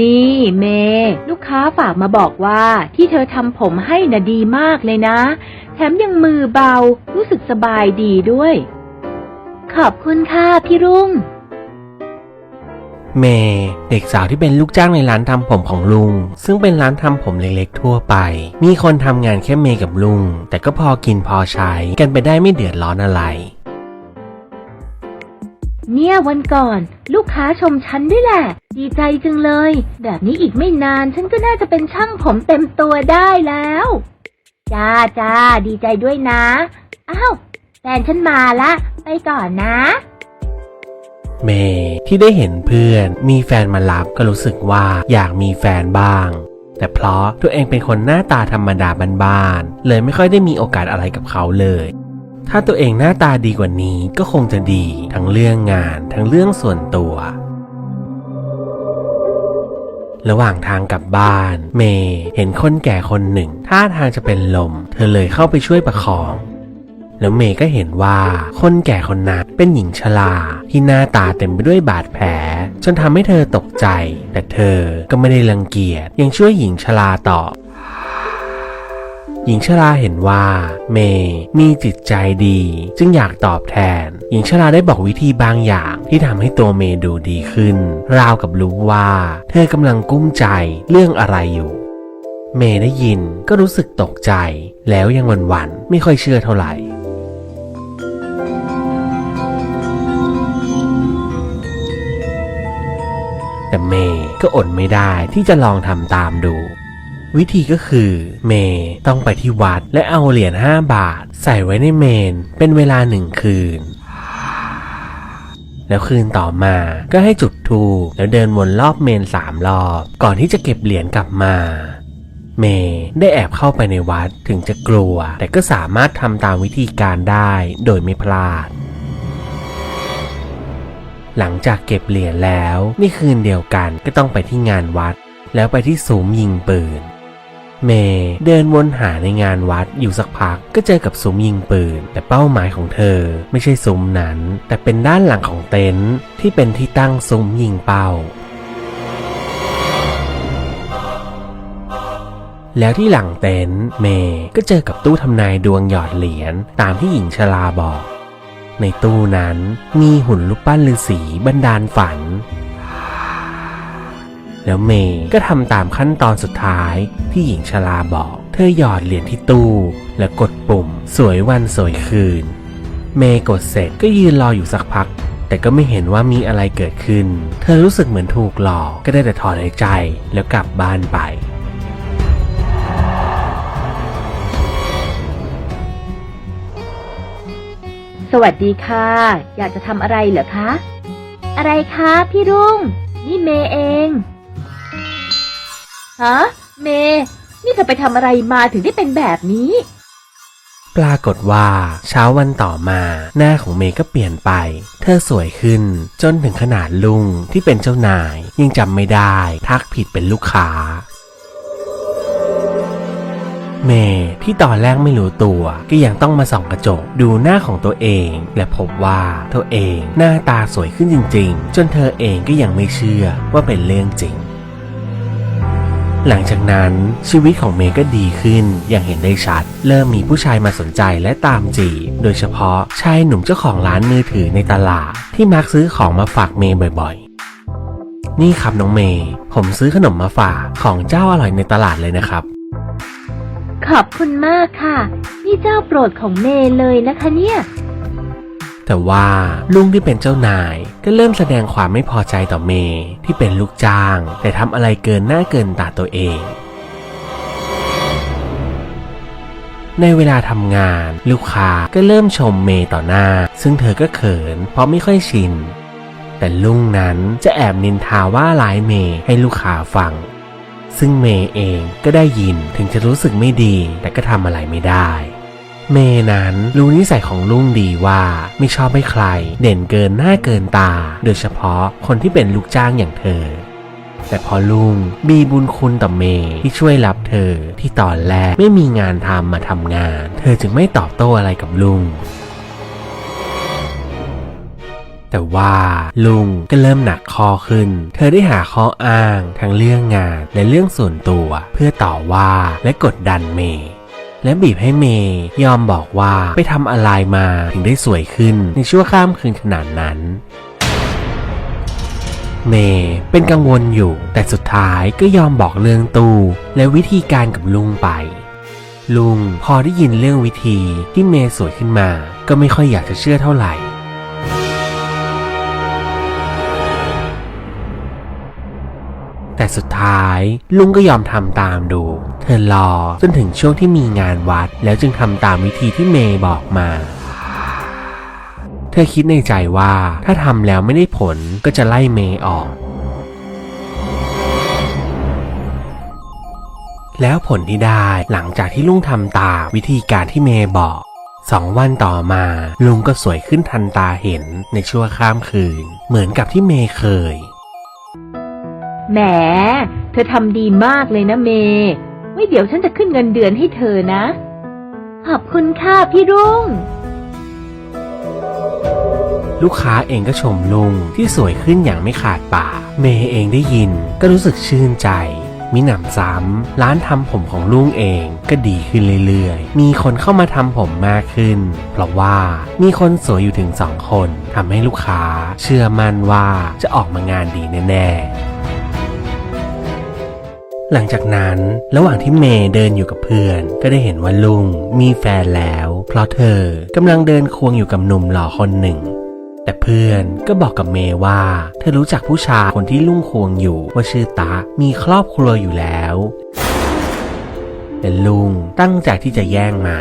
นี่เม ลูกค้าฝากมาบอกว่าที่เธอทำผมให้น่ะดีมากเลยนะ แถมยังมือเบา รู้สึกสบายดีด้วย ขอบคุณค่ะพี่รุ่ง เมย์เด็กสาวที่เป็นลูกจ้างในร้านทำผมของลุง ซึ่งเป็นร้านทำผมเล็กๆทั่วไป มีคนทำงานแค่เมย์กับลุง แต่ก็พอกินพอใช้กันไปได้ไม่เดือดร้อนอะไร เนี่ยวันก่อน ลูกค้าชมฉันด้วยแหละ ดีใจจังเลย แบบนี้อีกไม่นานฉันก็น่าจะเป็นช่างผมเต็มตัวได้แล้ว จ้าจ้าดีใจด้วยนะ อ้าวแฟนฉันมาละ ไปก่อนนะ เมย์ที่ได้เห็นเพื่อนมีแฟนมารับก็รู้สึกว่าอยากมีแฟนบ้าง แต่เพราะตัวเองเป็นคนหน้าตาธรรมดาบ้านๆเลยไม่ค่อยได้มีโอกาสอะไรกับเขาเลย ถ้าตัวเองหน้าตาดีกว่านี้ก็คงจะดีทั้งเรื่องงานทั้งเรื่องส่วนตัว ระหว่างทางกลับบ้าน เมย์เห็นคนแก่คนหนึ่งท่าทางจะเป็นลม เธอเลยเข้าไปช่วยประคอง แล้วเมย์ก็เห็นว่าคนแก่คนนั้นเป็นหญิงชราที่หน้าตาเต็มไปด้วยบาดแผล จนทำให้เธอตกใจ แต่เธอก็ไม่ได้รังเกียจยังช่วยหญิงชราต่อ หญิงชราเห็นว่าเมย์มีจิตใจดี จึงอยากตอบแทน หญิงชราได้บอกวิธีบางอย่างที่ทำให้ตัวเมย์ดูดีขึ้น ราวกับรู้ว่า เธอกำลังกุ้มใจเรื่องอะไรอยู่ เมย์ได้ยินก็รู้สึกตกใจ แล้วยังหวันๆไม่ค่อยเชื่อเท่าไหร่แต่เมย์ก็อดไม่ได้ที่จะลองทำตามดู วิธีก็คือ เมย์ต้องไปที่วัดและเอาเหรียญ5บาท ใส่ไว้ในเมน เป็นเวลาหนึ่งคืน แล้วคืนต่อมาก็ให้จุดธูปแล้วเดินวนรอบเมนสามรอบ ก่อนที่จะเก็บเหรียญกลับมา เมย์ได้แอบเข้าไปในวัดถึงจะกลัว แต่ก็สามารถทำตามวิธีการได้โดยไม่พลาดหลังจากเก็บเหรียญแล้วในคืนเดียวกันก็ต้องไปที่งานวัด แล้วไปที่ซุ้มยิงปืน เมย์เดินวนหาในงานวัดอยู่สักพักก็เจอกับซุ้มยิงปืน แต่เป้าหมายของเธอไม่ใช่ซุ้มนั้น แต่เป็นด้านหลังของเต็นท์ที่เป็นที่ตั้งซุ้มยิงเป้าแล้วที่หลังเต็นท์เมย์ก็เจอกับตู้ทำนายดวงหยอดเหรียญตามที่หญิงชราบอก ในตู้นั้นมีหุ่นรูปปั้นฤาษีบันดาลฝัน แล้วเมย์ก็ทำตามขั้นตอนสุดท้ายที่หญิงชราบอก เธอหยอดเหรียญที่ตู้ แล้วกดปุ่ม สวยวันสวยคืน เมย์กดเสร็จก็ยืนรออยู่สักพัก แต่ก็ไม่เห็นว่ามีอะไรเกิดขึ้น เธอรู้สึกเหมือนถูกหลอกก็ได้แต่ถอนหายใจแล้วกลับบ้านไปสวัสดีค่ะ อยากจะทำอะไรเหรอคะ อะไรคะพี่รุ่ง นี่เมย์เอง ฮะ เมย์นี่เธอไปทำอะไรมาถึงได้เป็นแบบนี้ ปรากฏว่าเช้าวันต่อมาหน้าของเมย์ก็เปลี่ยนไป เธอสวยขึ้น จนถึงขนาดลุงที่เป็นเจ้านาย ยังจำไม่ได้ ทักผิดเป็นลูกค้า เมย์ที่ตอนแรกไม่รู้ตัวก็ยังต้องมาส่องกระจก ดูหน้าของตัวเอง และพบว่าตัวเองหน้าตาสวยขึ้นจริง ๆ จนเธอเองก็ยังไม่เชื่อว่าเป็นเรื่องจริง หลังจากนั้นชีวิตของเมย์ก็ดีขึ้นอย่างเห็นได้ชัด เริ่มมีผู้ชายมาสนใจและตามจีบโดยเฉพาะชายหนุ่มเจ้าของร้านมือถือในตลาด ที่มักซื้อของมาฝากเมย์บ่อยๆ นี่ครับน้องเมย์ผมซื้อขนมมาฝากของเจ้าอร่อยในตลาดเลยนะครับ ขอบคุณมากค่ะ นี่เจ้าโปรดของเมย์เลยนะคะเนี่ย แต่ว่าลุงที่เป็นเจ้านายก็เริ่มแสดงความไม่พอใจต่อเมย์ที่เป็นลูกจ้าง แต่ทำอะไรเกินหน้าเกินตาตัวเองในเวลาทำงาน ลูกค้าก็เริ่มชมเมย์ต่อหน้า ซึ่งเธอก็เขิน เพราะไม่ค่อยชิน แต่ลุงนั้นจะแอบนินทาว่าร้ายเมย์ให้ลูกค้าฟัง ซึ่งเมย์เองก็ได้ยินถึงจะรู้สึกไม่ดี แต่ก็ทำอะไรไม่ได้ เมย์นั้นรู้นิสัยของลุงดีว่าไม่ชอบให้ใคร เด่นเกินหน้าเกินตา โดยเฉพาะคนที่เป็นลูกจ้างอย่างเธอ แต่พอลุงมีบุญคุณต่อเมที่ช่วยรับเธอที่ตอนแรกไม่มีงานทำมาทำงาน เธอจึงไม่ตอบโต้อะไรกับลุงแต่ว่าลุงก็เริ่มหนักคอขึ้น เธอได้หาข้ออ้างทั้งเรื่องงานและเรื่องส่วนตัว เพื่อต่อว่าและกดดันเมย์ และบีบให้เมย์ยอมบอกว่าไปทำอะไรมาถึงได้สวยขึ้นในชั่วข้ามคืนขนาดนั้นเมย์เป็นกังวลอยู่ แต่สุดท้ายก็ยอมบอกเรื่องตู้และวิธีการกับลุงไป ลุงพอได้ยินเรื่องวิธีที่เมย์สวยขึ้นมา ก็ไม่ค่อยอยากจะเชื่อเท่าไหร่ แต่สุดท้าย ลุงก็ยอมทำตามดู เธอรอจนถึงช่วงที่มีงานวัด แล้วจึงทำตามวิธีที่เมย์บอกมาเธอคิดในใจว่าถ้าทำแล้วไม่ได้ผลก็จะไล่เมย์ออก แล้วผลที่ได้หลังจากที่ลุงทำตามวิธีการที่เมย์บอกสองวันต่อมาลุงก็สวยขึ้นทันตาเห็นในชั่วข้ามคืน เหมือนกับที่เมย์เคย แหม เธอทำดีมากเลยนะเมย์ไว้เดี๋ยวฉันจะขึ้นเงินเดือนให้เธอนะ ขอบคุณค่ะพี่รุ่ง ลูกค้าเองก็ชมลุงที่สวยขึ้นอย่างไม่ขาดปาก เมย์เองได้ยินก็รู้สึกชื่นใจมิหนำซ้ำ ร้านทำผมของลุงเองก็ดีขึ้นเรื่อยๆ มีคนเข้ามาทำผมมากขึ้น เพราะว่ามีคนสวยอยู่ถึงสองคนทำให้ลูกค้า เชื่อมั่นว่าจะออกมางานดีแน่ๆ หลังจากนั้นระหว่างที่เมย์เดินอยู่กับเพื่อน ก็ได้เห็นว่าลุงมีแฟนแล้ว เพราะเธอกำลังเดินควงอยู่กับหนุ่มหล่อคนหนึ่ง แต่เพื่อนก็บอกกับเมย์ว่า เธอรู้จักผู้ชายคนที่ลุงควงอยู่ว่าชื่อตามีครอบครัวอยู่แล้วแต่ลุงตั้งใจที่จะแย่งมา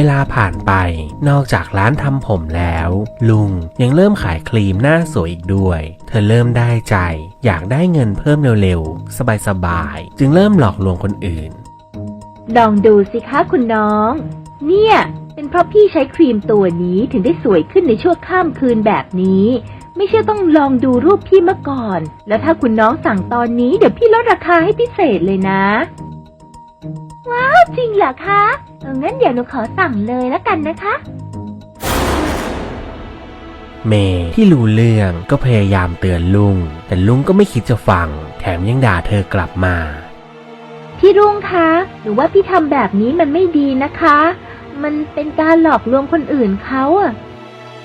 เวลาผ่านไป นอกจากร้านทำผมแล้ว ลุงยังเริ่มขายครีมหน้าสวยอีกด้วย เธอเริ่มได้ใจ อยากได้เงินเพิ่มเร็วๆ สบายๆ จึงเริ่มหลอกลวงคนอื่น ลองดูสิคะคุณน้อง เนี่ย เป็นเพราะพี่ใช้ครีมตัวนี้ถึงได้สวยขึ้นในชั่วข้ามคืนแบบนี้ ไม่เชื่อต้องลองดูรูปพี่เมาก่อน แล้วถ้าคุณน้องสั่งตอนนี้เดี๋ยวพี่ลดราคาให้พิเศษเลยนะ จริงเหรอคะเอองั้นเดี๋ยวหนูขอสั่งเลยแล้วกันนะคะ เมย์ที่รู้เรื่องก็พยายามเตือนลุง แต่ลุงก็ไม่คิดจะฟัง แถมยังด่าเธอกลับมา พี่รุ่งคะหรือว่าพี่ทำแบบนี้มันไม่ดีนะคะ มันเป็นการหลอกลวงคนอื่นเขาอะ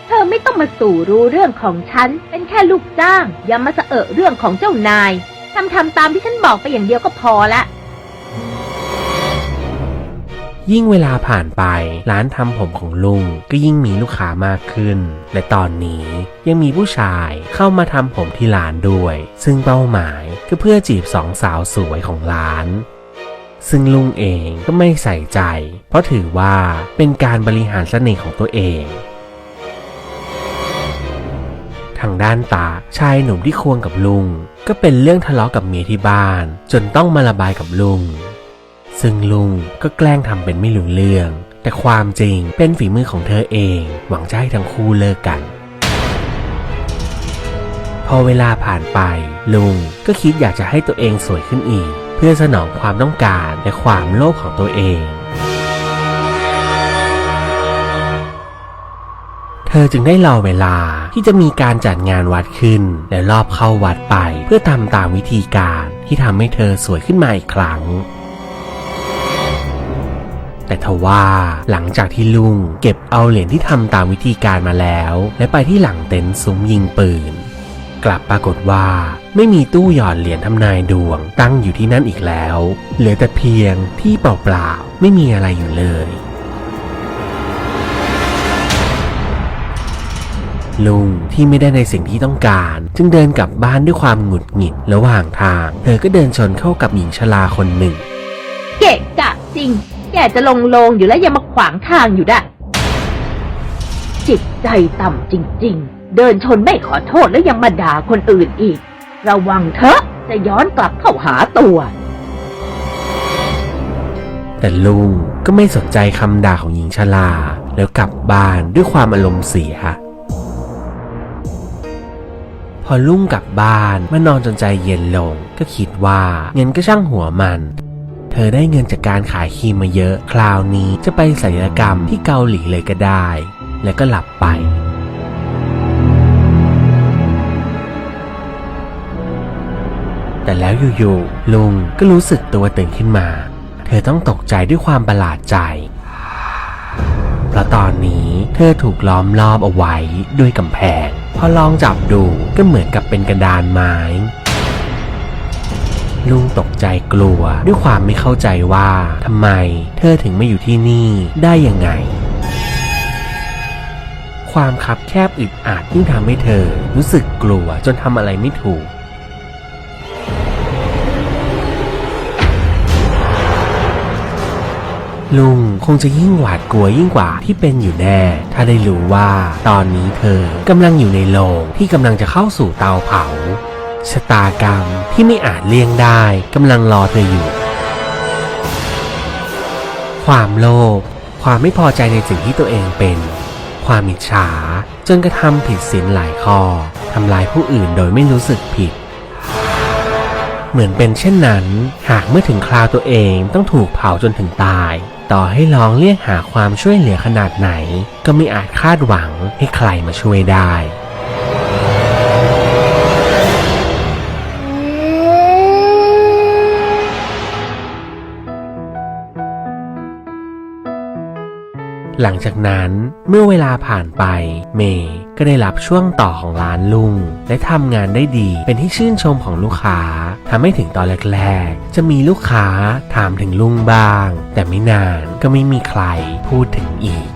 เธอไม่ต้องมาสู่รู้เรื่องของฉัน เป็นแค่ลูกจ้าง อย่ามาสะเอะเรื่องของเจ้านายทำทำตามที่ฉันบอกไปอย่างเดียวก็พอละ ยิ่งเวลาผ่านไปร้านทำผมของลุงก็ยิ่งมีลูกค้ามากขึ้น และตอนนี้ยังมีผู้ชายเข้ามาทำผมที่ร้านด้วย ซึ่งเป้าหมายก็เพื่อจีบสองสาวสวยของร้าน ซึ่งลุงเองก็ไม่ใส่ใจ เพราะถือว่าเป็นการบริหารเสน่ห์ของตัวเองทางด้านตาชายหนุ่มที่ควงกับลุง ก็เป็นเรื่องทะเลาะกับเมียที่บ้าน จนต้องมาระบายกับลุง ซึ่งลุงก็แกล้งทำเป็นไม่รู้เรื่อง แต่ความจริงเป็นฝีมือของเธอเอง หวังจะให้ทั้งคู่เลิกกัน พอเวลาผ่านไป ลุงก็คิดอยากจะให้ตัวเองสวยขึ้นอีก เพื่อสนองความต้องการและความโลภของตัวเองเธอจึงได้รอเวลาที่จะมีการจัดงานวัดขึ้น และรอบเข้าวัดไป เพื่อทำตามวิธีการที่ทำให้เธอสวยขึ้นมาอีกครั้ง แต่ทว่าหลังจากที่ลุงเก็บเอาเหรียญที่ทำตามวิธีการมาแล้ว และไปที่หลังเต็นท์ซุ้มยิงปืน กลับปรากฏว่าไม่มีตู้หยอดเหรียญทำนายดวงตั้งอยู่ที่นั่นอีกแล้ว เหลือแต่เพียงที่เปล่าๆไม่มีอะไรอยู่เลยลุงที่ไม่ได้ในสิ่งที่ต้องการ จึงเดินกลับบ้านด้วยความหงุดหงิดระหว่างทาง เธอก็เดินชนเข้ากับหญิงชราคนหนึ่ง เกะกะจริง แกจะลงโลงอยู่แล้วย่ามาขวางทางอยู่ได้ จิตใจต่ำจริง ๆ เดินชนไม่ขอโทษแล้วยังมาด่าคนอื่นอีก ระวังเถอะจะย้อนกลับเข้าหาตัว แต่ลุงก็ไม่สนใจคำด่าของหญิงชราแล้วกลับบ้านด้วยความอารมณ์เสีย พอลุงกลับบ้านมานอนจนใจเย็นลงก็คิดว่าเงินก็ช่างหัวมัน เธอได้เงินจากการขายครีมมาเยอะ คราวนี้จะไปศัลยกรรมที่เกาหลีเลยก็ได้ แล้วก็หลับไปแต่แล้วอยู่ๆลุงก็รู้สึกตัวตื่นขึ้นมา เธอต้องตกใจด้วยความประหลาดใจ เพราะตอนนี้เธอถูกล้อมรอบเอาไว้ด้วยกำแพง พอลองจับดูก็เหมือนกับเป็นกระดานไม้ ลุงตกใจกลัว ด้วยความไม่เข้าใจว่าทำไมเธอถึงไม่อยู่ที่นี่ได้ยังไง ความคับแคบอึดอัดยิ่งทำให้เธอ รู้สึกกลัวจนทำอะไรไม่ถูกลุงคงจะยิ่งหวาดกลัวยิ่งกว่าที่เป็นอยู่แน่ ถ้าได้รู้ว่าตอนนี้เธอกำลังอยู่ในโลงที่กำลังจะเข้าสู่เตาเผา ชะตากรรมที่ไม่อาจเลี่ยงได้กำลังรอเธออยู่ ความโลภ ความไม่พอใจในสิ่งที่ตัวเองเป็น ความอิจฉาจนกระทำผิดศีลหลายข้อทำลายผู้อื่นโดยไม่รู้สึกผิด เหมือนเป็นเช่นนั้น หากเมื่อถึงคราวตัวเองต้องถูกเผาจนถึงตาย ต่อให้ลองเรียกหาความช่วยเหลือขนาดไหน ก็ไม่อาจคาดหวังให้ใครมาช่วยได้ หลังจากนั้นเมื่อเวลาผ่านไปเมย์ก็ได้รับช่วงต่อของร้านลุง และทำงานได้ดีเป็นที่ชื่นชมของลูกค้าทำให้ถึงตอนแรกๆ จะมีลูกค้าถามถึงลุงบ้าง แต่ไม่นานก็ไม่มีใครพูดถึงอีก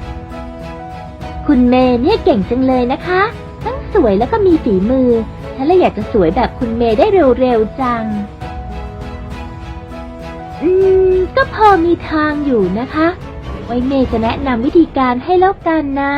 คุณเมย์เนี่ยเก่งจังเลยนะคะ ทั้งสวยแล้วก็มีฝีมือฉันเลยอยากจะสวยแบบคุณเมย์ได้เร็วๆจัง อืม ก็พอมีทางอยู่นะคะ ไว้เมย์จะแนะนำวิธีการให้แล้วกันนะ